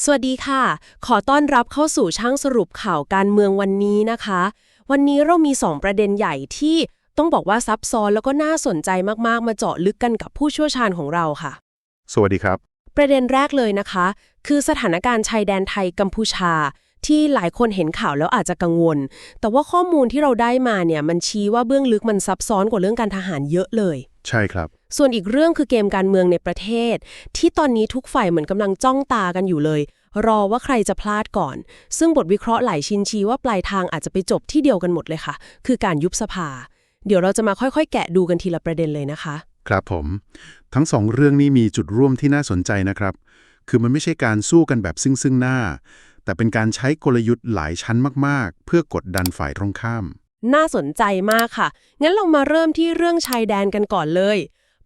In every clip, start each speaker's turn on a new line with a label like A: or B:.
A: สวัสดีค่ะ ขอต้อนรับเข้าสู่ช่างสรุปข่าวการเมืองวันนี้นะคะ วันนี้เรามี 2 ประเด็นใหญ่ที่ต้องบอกว่าซับซ้อนแล้วก็น่าสนใจมากๆ มาเจาะลึกกันกับผู้เชี่ยวชาญของเราค่ะ
B: สวัสดีครับ
A: ประเด็นแรกเลยนะคะ คือสถานการณ์ชายแดนไทยกัมพูชา ที่หลายคนเห็นข่าวแล้วอาจจะกังวล แต่ว่าข้อมูลที่เราได้มาเนี่ยมันชี้ว่าเบื้องลึกมันซับซ้อนกว่าเรื่องการทหารเยอะเลย
B: ใช่ครับ
A: ส่วนอีกเรื่องคือเกมการเมืองในประเทศ ที่ตอนนี้ทุกฝ่ายเหมือนกำลังจ้องตากันอยู่เลย รอว่าใครจะพลาดก่อน ซึ่งบทวิเคราะห์หลายชิ้นชี้ว่าปลายทางอาจจะไปจบที่เดียวกันหมดเลยค่ะ คือการยุบสภา เดี๋ยวเราจะมาค่อยๆ แกะดูกันทีละประเด็นเลยนะคะ
B: ครับผม ทั้งสองเรื่องนี้มีจุดร่วมที่น่าสนใจนะครับ คือมันไม่ใช่การสู้กันแบบซึ่งซึ่งหน้า แต่เป็นการใช้กลยุทธ์หลายชั้นมากๆ เพื่อกดดันฝ่ายตรงข้าม
A: น่าสนใจมากค่ะ งั้นเรามาเริ่มที่เรื่องชายแดนกันก่อนเลย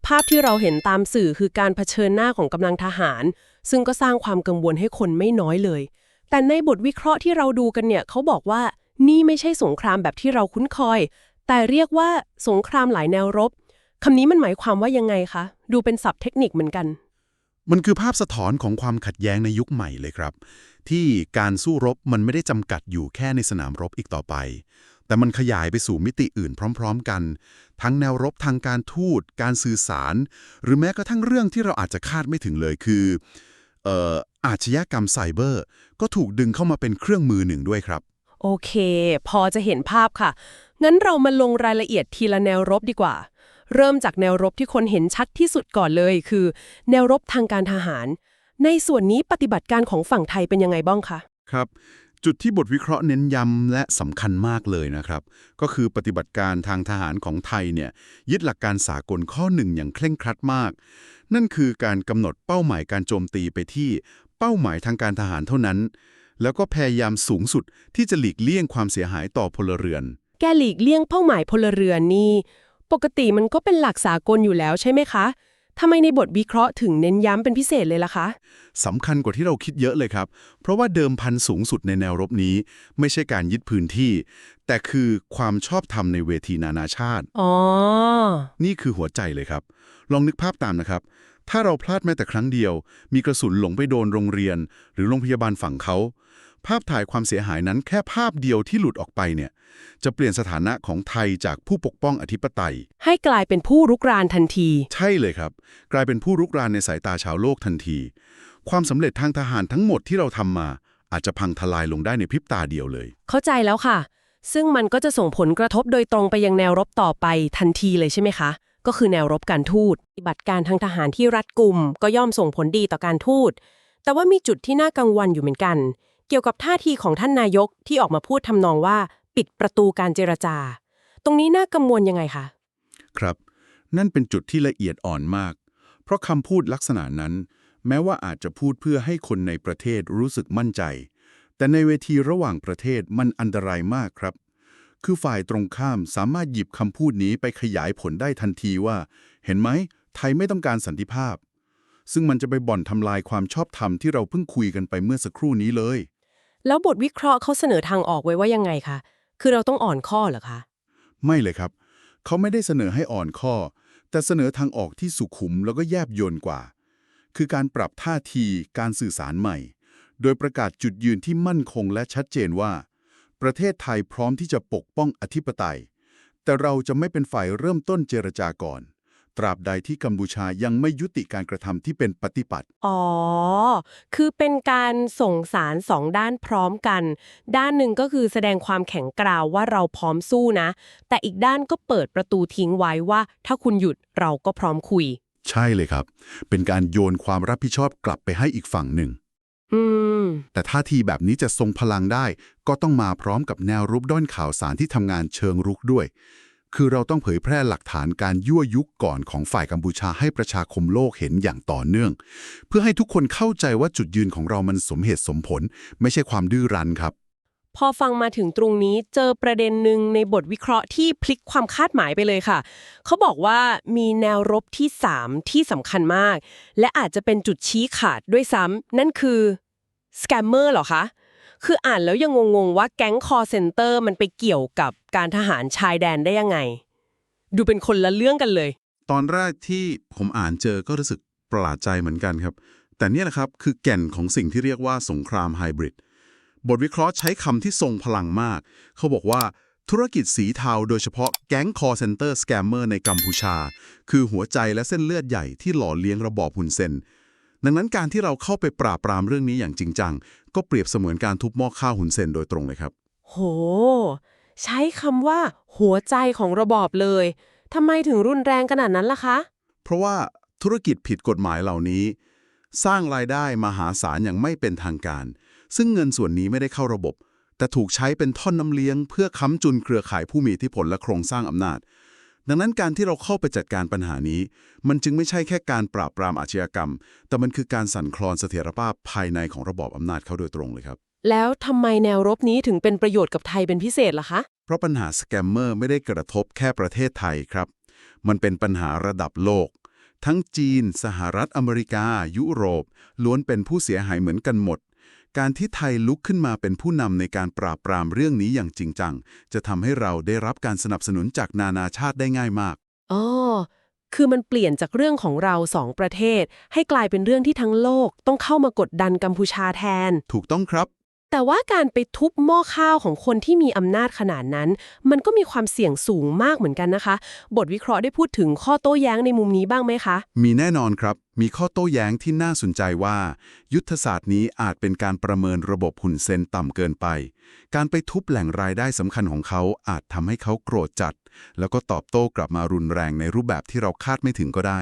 A: ภาพที่เราเห็นตามสื่อคือการเผชิญหน้าของกำลังทหาร ซึ่งก็สร้างความกังวลให้คนไม่น้อยเลย แต่ในบทวิเคราะห์ที่เราดูกันเนี่ยเขาบอกว่านี่ไม่ใช่สงครามแบบที่เราคุ้นเคย แต่เรียกว่าสงครามหลายแนวรบคำนี้มันหมายความว่ายังไงคะ ดูเป็นศัพท์เทคนิคเหมือนกัน
B: มันคือภาพสะท้อนของความขัดแย้งในยุคใหม่เลยครับ ที่การสู้รบมันไม่ได้จำกัดอยู่แค่ในสนามรบอีกต่อไป แต่มันขยายไปสู่มิติอื่นพร้อม ๆ กัน ทั้งแนวรบทางการทูต การสื่อสาร หรือแม้กระทั่งเรื่องที่เราอาจจะคาดไม่ถึงเลยคือเอ่ออาชญากรรมไซเบอร์ ก็ถูกดึงเข้ามาเป็นเครื่องมือหนึ่งด้วยครับ
A: โอเค พอจะเห็นภาพค่ะ งั้นเรามาลงรายละเอียดทีละแนวรบดีกว่า เริ่มจากแนวรบที่คนเห็นชัดที่สุดก่อนเลย คือ แนวรบทางการทหาร ในส่วนนี้ปฏิบัติการของฝั่งไทยเป็นยังไงบ้างคะ
B: ครับ จุดที่บทวิเคราะห์เน้นย้ำและสำคัญมากเลยนะครับ ก็คือปฏิบัติการทางทหารของไทยเนี่ยยึดหลักการสากลข้อหนึ่งอย่างเคร่งครัดมาก นั่นคือการกำหนดเป้าหมายการโจมตีไปที่เป้าหมายทางการทหารเท่านั้น แล้วก็พยายามสูงสุดที่จะหลีกเลี่ยงความเสียหายต่อพลเรือน
A: แกหลีกเลี่ยงเป้าหมายพลเรือนนี่ ปกติมันก็เป็นหลักสากลอยู่แล้วใช่ไหมคะ ทำไมในบทวิเคราะห์ถึงเน้นย้ำเป็นพิเศษเลยล่ะคะ
B: สำคัญกว่าที่เราคิดเยอะเลยครับ เพราะว่าเดิมพันสูงสุดในแนวรบนี้ ไม่ใช่การยึดพื้นที่ แต่คือความชอบธรรมในเวทีนานาชาติ
A: อ๋อ
B: นี่คือหัวใจเลยครับ ลองนึกภาพตามนะครับ ถ้าเราพลาดแม้แต่ครั้งเดียว มีกระสุนหลงไปโดนโรงเรียน หรือโรงพยาบาลฝั่งเขา ภาพถ่ายความเสียหายนั้นแค่ภาพเดียวที่หลุดออกไปเนี่ย จะเปลี่ยนสถานะของไทยจากผู้ปกป้องอธิปไตย
A: ให้กลายเป็นผู้รุกรานทันที
B: ใช่เลยครับ กลายเป็นผู้รุกรานในสายตาชาวโลกทันที ความสำเร็จทางทหารทั้งหมดที่เราทำมา อาจจะพังทลายลงได้ในพริบตาเดียวเลย
A: เข้าใจแล้วค่ะ ซึ่งมันก็จะส่งผลกระทบโดยตรงไปยังแนวรบต่อไปทันทีเลยใช่ไหมคะก็คือแนวรบการทูตปฏิบัติการทางทหารที่รัดกุม ก็ย่อมส่งผลดีต่อการทูต แต่ว่ามีจุดที่น่ากังวลอยู่เหมือนกัน เกี่ยวกับท่าทีของท่านนายกที่ออกมาพูดทำนองว่า ปิดประตูการเจรจา ตรงนี้น่ากังวลยังไงคะ
B: ครับ นั่นเป็นจุดที่ละเอียดอ่อนมาก เพราะคำพูดลักษณะนั้น แม้ว่าอาจจะพูดเพื่อให้คนในประเทศรู้สึกมั่นใจ แต่ในเวทีระหว่างประเทศมันอันตรายมากครับ คือฝ่ายตรงข้ามสามารถหยิบคำพูดนี้ไปขยายผลได้ทันทีว่า เห็นไหมไทยไม่ต้องการสันติภาพซึ่งมันจะไปบ่อนทำลายความชอบธรรมที่เราเพิ่งคุยกันไปเมื่อสักครู่นี้เลย
A: แล้วบทวิเคราะห์เขาเสนอทางออกไว้ว่ายังไงคะ คือเราต้องอ่อนข้อเหรอคะ
B: ไม่เลยครับ เขาไม่ได้เสนอให้อ่อนข้อ แต่เสนอทางออกที่สุขุมแล้วก็แยบยลกว่า คือการปรับท่าทีการสื่อสารใหม่ โดยประกาศจุดยืนที่มั่นคงและชัดเจนว่า ประเทศไทยพร้อมที่จะปกป้องอธิปไตย แต่เราจะไม่เป็นฝ่ายเริ่มต้นเจรจาก่อน ตราบใดที่กัมพูชายังไม่ยุติการกระทำที่เป็นปฏิปัติ
A: อ๋อ คือเป็นการส่งสารสองด้านพร้อมกัน ด้านหนึ่งก็คือแสดงความแข็งกร้าวว่าเราพร้อมสู้นะ แต่อีกด้านก็เปิดประตูทิ้งไว้ว่า ถ้าคุณหยุดเราก็พร้อมคุย
B: ใช่เลยครับ เป็นการโยนความรับผิดชอบกลับไปให้อีกฝั่งหนึ่ง
A: อืม
B: แต่ท่าทีแบบนี้จะทรงพลังได้ ก็ต้องมาพร้อมกับแนวรุกด้อนข่าวสารที่ทำงานเชิงรุกด้วย คือเราต้องเผยแพร่หลักฐานการยั่วยุก่อนของฝ่ายกัมพูชาให้ประชาคมโลกเห็นอย่างต่อเนื่อง เพื่อให้ทุกคนเข้าใจว่าจุดยืนของเรามันสมเหตุสมผล ไม่ใช่ความดื้อรั้นครับ
A: พอฟังมาถึงตรงนี้เจอประเด็นหนึ่งในบทวิเคราะห์ที่พลิกความคาดหมายไปเลยค่ะ เขาบอกว่ามีแนวรบที่ 3 ที่สำคัญมาก และอาจจะเป็นจุดชี้ขาดด้วยซ้ำนั่นคือสแกมเมอร์เหรอคะ คืออ่านแล้วยังงงๆว่าแก๊งคอเซ็นเตอร์มันไปเกี่ยวกับการทหารชายแดนได้ยังไง ดูเป็นคนละเรื่องกันเลย
B: ตอนแรกที่ผมอ่านเจอก็รู้สึกประหลาดใจเหมือนกันครับ แต่เนี่ยแหละครับ คือแก่นของสิ่งที่เรียกว่าสงครามไฮบริดบทวิเคราะห์ใช้คำที่ทรงพลังมาก เขาบอกว่าธุรกิจสีเทาโดยเฉพาะแก๊ง call center scammer ในกัมพูชา คือหัวใจและเส้นเลือดใหญ่ที่หล่อเลี้ยงระบอบหุนเซน ดังนั้นการที่เราเข้าไปปราบปรามเรื่องนี้อย่างจริงจัง ก็เปรียบเสมือนการทุบหม้อข้าวหุนเซนโดยตรงเลยครับ
A: โห ใช้คำว่าหัวใจของระบอบเลยทำไมถึงรุนแรงขนาดนั้นล่ะคะ
B: เพราะว่าธุรกิจผิดกฎหมายเหล่านี้ สร้างรายได้มหาศาลอย่างไม่เป็นทางการ ซึ่งเงินส่วนนี้ไม่ได้เข้าระบบ แต่ถูกใช้เป็นท่อนน้ำเลี้ยง เพื่อค้ำจุนเครือข่ายผู้มีอิทธิพลและโครงสร้างอำนาจ ดังนั้นการที่เราเข้าไปจัดการปัญหานี้ มันจึงไม่ใช่แค่การปราบปรามอาชญากรรม แต่มันคือการสั่นคลอนเสถียรภาพภายในของระบอบอำนาจเขาโดยตรงเลยครับ
A: แล้วทำไมแนวรบนี้ถึงเป็นประโยชน์กับไทยเป็นพิเศษล่ะคะ
B: เพราะปัญหาสแกมเมอร์ไม่ได้กระทบแค่ประเทศไทยครับ มันเป็นปัญหาระดับโลก ทั้งจีน สหรัฐอเมริกา ยุโรป ล้วนเป็นผู้เสียหายเหมือนกันหมด การที่ไทยลุกขึ้นมาเป็นผู้นำในการปราบปรามเรื่องนี้อย่างจริงจัง จะทำให้เราได้รับการสนับสนุนจากนานาชาติได้ง่ายมาก
A: อ๋อ คือมันเปลี่ยนจากเรื่องของเราสองประเทศ ให้กลายเป็นเรื่องที่ทั้งโลกต้องเข้ามากดดันกัมพูชาแทน
B: ถูกต้องครับ
A: แต่ว่าการไปทุบหม้อข้าวของคนที่มีอำนาจขนาดนั้น มันก็มีความเสี่ยงสูงมากเหมือนกันนะคะ บทวิเคราะห์ได้พูดถึงข้อโต้แย้งในมุมนี้บ้างไหมคะ
B: มีแน่นอนครับ มีข้อโต้แย้งที่น่าสนใจว่า ยุทธศาสตร์นี้อาจเป็นการประเมินระบบหุ่นเซนต่ำเกินไป การไปทุบแหล่งรายได้สำคัญของเขาอาจทำให้เขาโกรธจัด แล้วก็ตอบโต้กลับมารุนแรงในรูปแบบที่เราคาดไม่ถึงก็ได้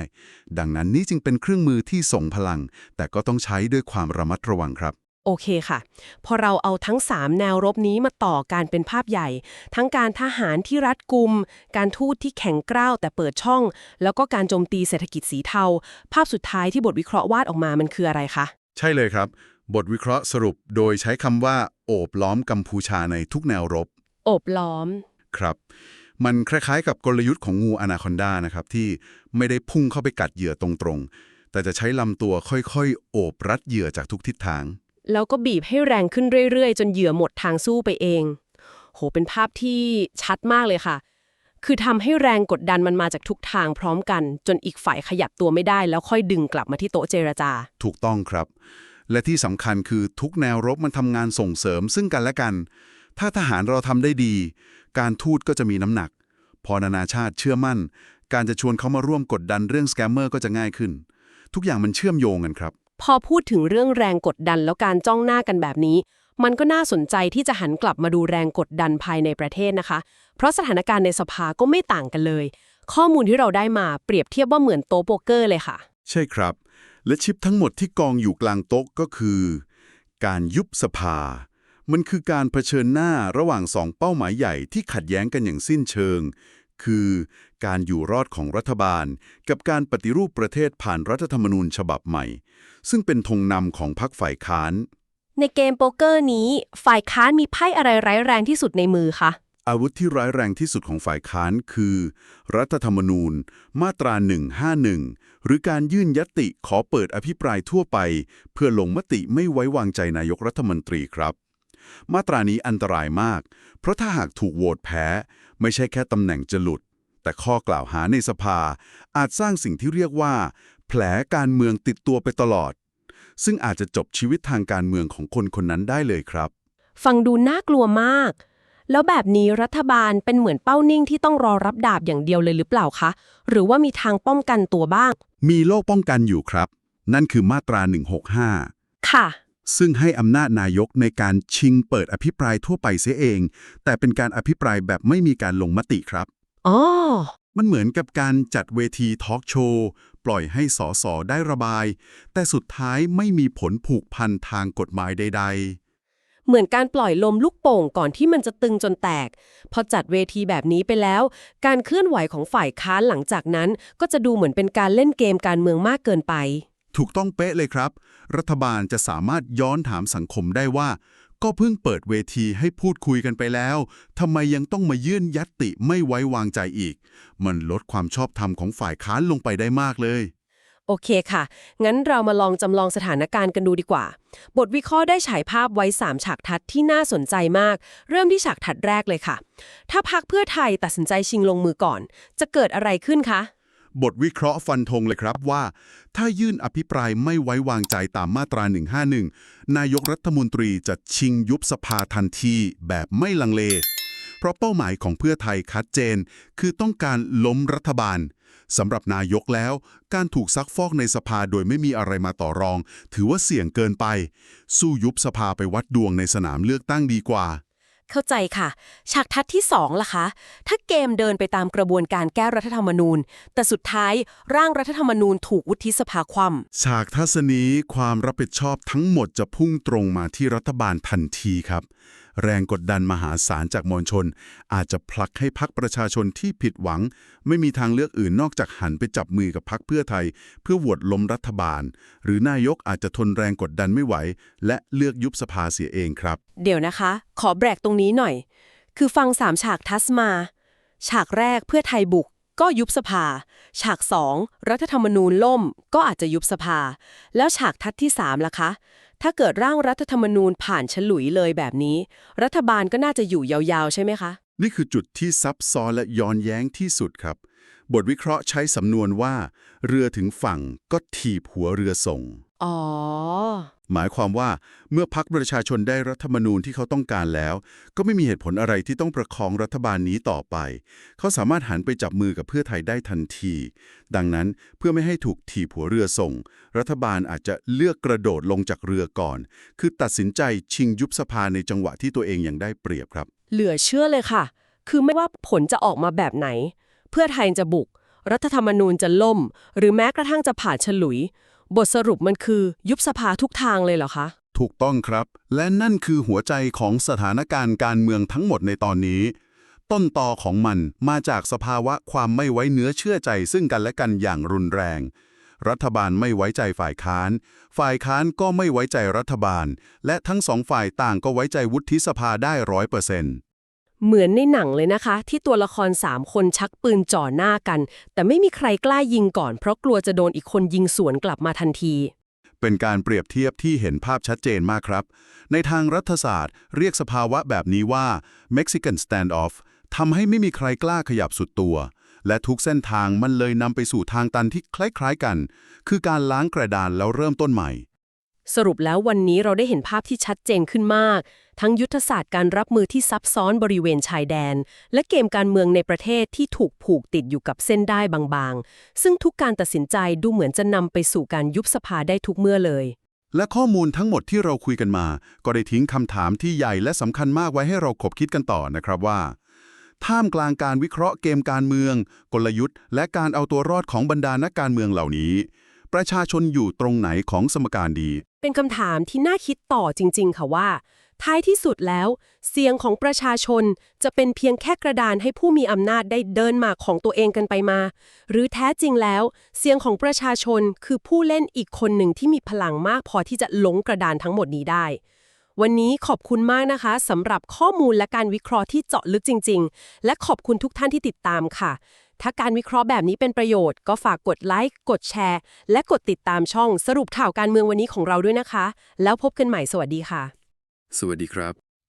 B: ดังนั้นนี่จึงเป็นเครื่องมือที่ส่งพลัง แต่ก็ต้องใช้ด้วยความระมัดระวังครับ
A: โอเคค่ะ พอเราเอาทั้ง 3 แนวรบนี้มาต่อการเป็นภาพใหญ่ ทั้งการทหารที่รัดกุม การทูตที่แข็งกร้าวแต่เปิดช่อง แล้วก็การโจมตีเศรษฐกิจสีเทา ภาพสุดท้ายที่บทวิเคราะห์วาดออกมามันคืออะไรคะ
B: ใช่เลยครับ บทวิเคราะห์สรุปโดยใช้คำว่า โอบล้อมกัมพูชาในทุกแนวรบ
A: โอบล้อม
B: ครับ มันคล้ายๆ กับกลยุทธ์ของงูอนาคอนดานะครับที่ไม่ได้พุ่งเข้าไปกัดเหยื่อตรงๆ แต่จะใช้ลำตัวค่อยๆ โอบรัดเหยื่อจากทุกทิศทาง
A: แล้วก็บีบให้แรงขึ้นเรื่อยๆ จนเหยื่อหมดทางสู้ไปเอง โห เป็นภาพที่ชัดมากเลยค่ะ คือทำให้แรงกดดันมันมาจากทุกทางพร้อมกัน จนอีกฝ่ายขยับตัวไม่ได้ แล้วค่อยดึงกลับมาที่โต๊ะเจรจา
B: ถูกต้องครับ และที่สำคัญคือทุกแนวรบมันทำงานส่งเสริมซึ่งกันและกัน ถ้าทหารเราทำได้ดี การทูตก็จะมีน้ำหนัก พอนานาชาติเชื่อมั่น การจะชวนเขามาร่วมกดดันเรื่องสแกมเมอร์ก็จะง่ายขึ้น ทุกอย่างมันเชื่อมโยงกันครับ
A: พอพูดถึงเรื่องแรงกดดันแล้วการจ้องหน้ากันแบบนี้ มันก็น่าสนใจที่จะหันกลับมาดูแรงกดดันภายในประเทศนะคะ เพราะสถานการณ์ในสภาก็ไม่ต่างกันเลย ข้อมูลที่เราได้มาเปรียบเทียบว่าเหมือนโต๊ะโป๊กเกอร์เลยค่ะ
B: ใช่ครับ และชิปทั้งหมดที่กองอยู่กลางโต๊ะก็คือ การยุบสภา มันคือการเผชิญหน้าระหว่างสองเป้าหมายใหญ่ที่ขัดแย้งกันอย่างสิ้นเชิง คือการอยู่รอดของรัฐบาล กับการปฏิรูปประเทศผ่านรัฐธรรมนูญฉบับใหม่ ซึ่งเป็นธงนำของพรรคฝ่ายค้าน
A: ในเกมโป๊กเกอร์นี้ ฝ่ายค้านมีไพ่อะไรร้ายแรงที่สุดในมือคะ
B: อาวุธที่ร้ายแรงที่สุดของฝ่ายค้านคือ รัฐธรรมนูญ มาตรา 151 หรือการยื่นยติขอเปิดอภิปรายทั่วไป เพื่อลงมติไม่ไว้วางใจนายกรัฐมนตรีครับ มาตรานี้อันตรายมาก เพราะถ้าหากถูกโหวตแพ้ ไม่ใช่แค่ตำแหน่งจะหลุด แต่ข้อกล่าวหาในสภาอาจสร้างสิ่งที่เรียกว่า แผลการเมืองติดตัวไปตลอด ซึ่งอาจจะจบชีวิตทางการเมืองของคนคนนั้นได้เลยครับ
A: ฟังดูน่ากลัวมาก แล้วแบบนี้รัฐบาลเป็นเหมือนเป้านิ่งที่ต้องรอรับดาบอย่างเดียวเลยหรือเปล่าคะ หรือว่ามีทางป้องกันตัวบ้าง
B: มีโลกป้องกันอยู่ครับ นั่นคือมาตรา 165
A: ค่ะ
B: ซึ่งให้อำนาจนายกในการชิงเปิดอภิปรายทั่วไปเสียเอง แต่เป็นการอภิปรายแบบไม่มีการลงมติครับ
A: อ๋อ
B: มันเหมือนกับการจัดเวทีทอล์กโชว์ ปล่อยให้สอสอได้ระบาย แต่สุดท้ายไม่มีผลผูกพันทางกฎหมายใด
A: เหมือนการปล่อยลมลูกโป่งก่อนที่มันจะตึงจนแตก พอจัดเวทีแบบนี้ไปแล้ว การเคลื่อนไหวของฝ่ายค้านหลังจากนั้น ก็จะดูเหมือนเป็นการเล่นเกมการเมืองมากเกินไป
B: ๆ ถูกต้องเป๊ะเลยครับ รัฐบาลจะสามารถย้อนถามสังคมได้ว่า ก็เพิ่งเปิดเวทีให้พูดคุยกันไปแล้วทำไมยังต้องมายื่นยัตติไม่ไว้วางใจอีก มันลดความชอบธรรมของฝ่ายค้านลงไปได้มากเลย
A: โอเคค่ะ งั้นเรามาลองจำลองสถานการณ์กันดูดีกว่า บทวิเคราะห์ได้ฉายภาพไว้ 3 ฉากทัดที่น่าสนใจมาก เริ่มที่ฉากทัดแรกเลยค่ะ ถ้าพักเพื่อไทยตัดสินใจชิงลงมือก่อน จะเกิดอะไรขึ้นคะ
B: บทวิเคราะห์ฟันธงเลยครับว่า ถ้ายื่นอภิปรายไม่ไว้วางใจตามมาตรา 151 นายกรัฐมนตรีจะชิงยุบสภาทันทีแบบไม่ลังเล เพราะเป้าหมายของเพื่อไทยชัดเจน คือต้องการล้มรัฐบาลสำหรับนายกแล้ว การถูกซักฟอกในสภาโดยไม่มีอะไรมาต่อรอง ถือว่าเสี่ยงเกินไป สู้ยุบสภาไปวัดดวงในสนามเลือกตั้งดีกว่า
A: เข้าใจค่ะ ฉากทัดที่2ล่ะคะ ถ้าเกมเดินไปตามกระบวนการแก้รัฐธรรมนูญ แต่สุดท้ายร่างรัฐธรรมนูญถูกวุฒิสภาคว่ำ
B: ฉากทัศนี้ความรับผิดชอบทั้งหมดจะพุ่งตรงมาที่รัฐบาลทันทีครับ แรงกดดันมหาศาลจากมวลชน อาจจะผลักให้พักประชาชนที่ผิดหวัง ไม่มีทางเลือกอื่นนอกจากหันไปจับมือกับพักเพื่อไทย เพื่อโหวตล้มรัฐบาล หรือนายกอาจจะทนแรงกดดันไม่ไหว และเลือกยุบสภาเสียเองครับ
A: เดี๋ยวนะคะ ขอแบรกตรงนี้หน่อย คือฟังสามฉากทัสมา ฉากแรกเพื่อไทยบุกก็ยุบสภา ฉากสองรัฐธรรมนูญล่ม ก็อาจจะยุบสภา แล้วฉากทัดที่สามล่ะคะ ถ้าเกิดร่างรัฐธรรมนูญผ่านฉลุยเลยแบบนี้ รัฐบาลก็น่าจะอยู่ยาวๆ ใช่ไหมคะ
B: นี่คือจุดที่ซับซ้อนและย้อนแย้งที่สุดครับ บทวิเคราะห์ใช้สำนวนว่า เรือถึงฝั่งก็ถีบหัวเรือส่ง
A: อ๋อ
B: หมายความว่าเมื่อพักประชาชนได้รัฐธรรมนูญที่เขาต้องการแล้ว ก็ไม่มีเหตุผลอะไรที่ต้องประคองรัฐบาลนี้ต่อไป เขาสามารถหันไปจับมือกับเพื่อไทยได้ทันที ดังนั้นเพื่อไม่ให้ถูกถีบหัวเรือส่ง รัฐบาลอาจจะเลือกกระโดดลงจากเรือก่อน คือตัดสินใจชิงยุบสภาในจังหวะที่ตัวเองยังได้เปรียบครับ
A: เหลือเชื่อเลยค่ะ คือไม่ว่าผลจะออกมาแบบไหน เพื่อไทยจะบุก รัฐธรรมนูญจะล่ม หรือแม้กระทั่งจะผ่านฉลุย บทสรุปมันคือยุบสภาทุกทางเลยเหรอคะ
B: ถูกต้องครับ และนั่นคือหัวใจของสถานการณ์การเมืองทั้งหมดในตอนนี้ ต้นตอของมันมาจากสภาวะความไม่ไว้เนื้อเชื่อใจซึ่งกันและกันอย่างรุนแรง รัฐบาลไม่ไว้ใจฝ่ายค้าน ฝ่ายค้านก็ไม่ไว้ใจรัฐบาล และทั้งสองฝ่ายต่างก็ไว้ใจวุฒิสภาได้ร้อยเปอร์เซ็นต์
A: เหมือนในหนังเลยนะคะ ที่ตัวละครสามคนชักปืนจ่อหน้ากัน แต่ไม่มีใครกล้ายิงก่อน เพราะกลัวจะโดนอีกคนยิงสวนกลับมาทันที
B: เป็นการเปรียบเทียบที่เห็นภาพชัดเจนมากครับ ในทางรัฐศาสตร์ เรียกสภาวะแบบนี้ว่า Mexican standoff ทำให้ไม่มีใครกล้าขยับสุดตัว และทุกเส้นทางมันเลยนำไปสู่ทางตันที่คล้ายๆกัน คือการล้างกระดานแล้วเริ่มต้นใหม่
A: สรุปแล้ววันนี้เราได้เห็นภาพที่ชัดเจนขึ้นมาก ทั้งยุทธศาสตร์การรับมือที่ซับซ้อนบริเวณชายแดน และเกมการเมืองในประเทศที่ถูกผูกติดอยู่กับเส้นได้บางๆ ซึ่งทุกการตัดสินใจดูเหมือนจะนำไปสู่การยุบสภาได้ทุกเมื่อเลย
B: และข้อมูลทั้งหมดที่เราคุยกันมา ก็ได้ทิ้งคำถามที่ใหญ่และสำคัญมากไว้ให้เราขบคิดกันต่อนะครับว่า ท่ามกลางการวิเคราะห์เกมการเมือง กลยุทธ์ และการเอาตัวรอดของบรรดานักการเมืองเหล่านี้ ประชาชนอยู่ตรงไหนของสมการดี
A: เป็นคำถามที่น่าคิดต่อจริง ๆ ค่ะว่า ท้ายที่สุดแล้ว เสียงของประชาชนจะเป็นเพียงแค่กระดานให้ผู้มีอำนาจได้เดินหมากของตัวเองกันไปมา หรือแท้จริงแล้ว เสียงของประชาชนคือผู้เล่นอีกคนหนึ่งที่มีพลังมากพอที่จะล้งกระดานทั้งหมดนี้ได้ วันนี้ขอบคุณมากนะคะสำหรับข้อมูลและการวิเคราะห์ที่เจาะลึกจริง ๆ และขอบคุณทุกท่านที่ติดตามค่ะ ถ้าการวิเคราะห์แบบนี้เป็นประโยชน์ ก็ฝากกดไลค์กดแชร์ และกดติดตามช่องสรุปข่าวการเมืองวันนี้ของเราด้วยนะคะ แล้วพบกันใหม่สวัสดีค่ะ
C: สวัสดีครับ